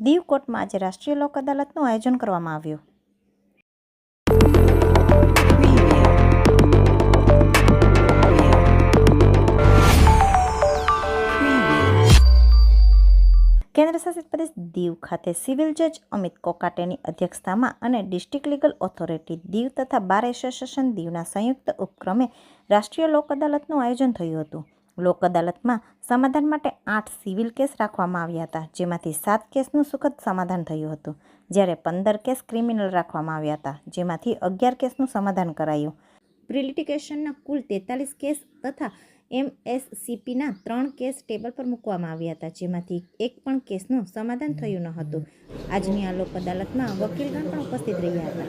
દીવ કોર્ટમાં આજે રાષ્ટ્રીય લોક અદાલતનું આયોજન કરવામાં આવ્યું. કેન્દ્રશાસિત પ્રદેશ દીવ ખાતે સિવિલ જજ અમિત કોકાટેની અધ્યક્ષતામાં અને ડિસ્ટ્રિક્ટ લીગલ ઓથોરિટી દીવ તથા બાર એસોસિએશન દીવના સંયુક્ત ઉપક્રમે રાષ્ટ્રીય લોક અદાલતનું આયોજન થયું હતું. લોક અદાલતમાં સમાધાન માટે આઠ સિવિલ કેસ રાખવામાં આવ્યા હતા, જેમાંથી સાત કેસનું સુખદ સમાધાન થયું હતું. જ્યારે પંદર કેસ ક્રિમિનલ રાખવામાં આવ્યા હતા, જેમાંથી અગિયાર કેસનું સમાધાન કરાયું. પ્રિલિટિકેશનના કુલ તેતાલીસ કેસ તથા એમએસસીપીના ત્રણ કેસ ટેબલ પર મૂકવામાં આવ્યા હતા, જેમાંથી એક પણ કેસનું સમાધાન થયું ન હતું આજની આ લોક અદાલતમાં વકીલગણ પણ ઉપસ્થિત રહ્યા હતા.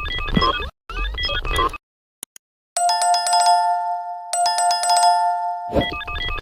Yeah.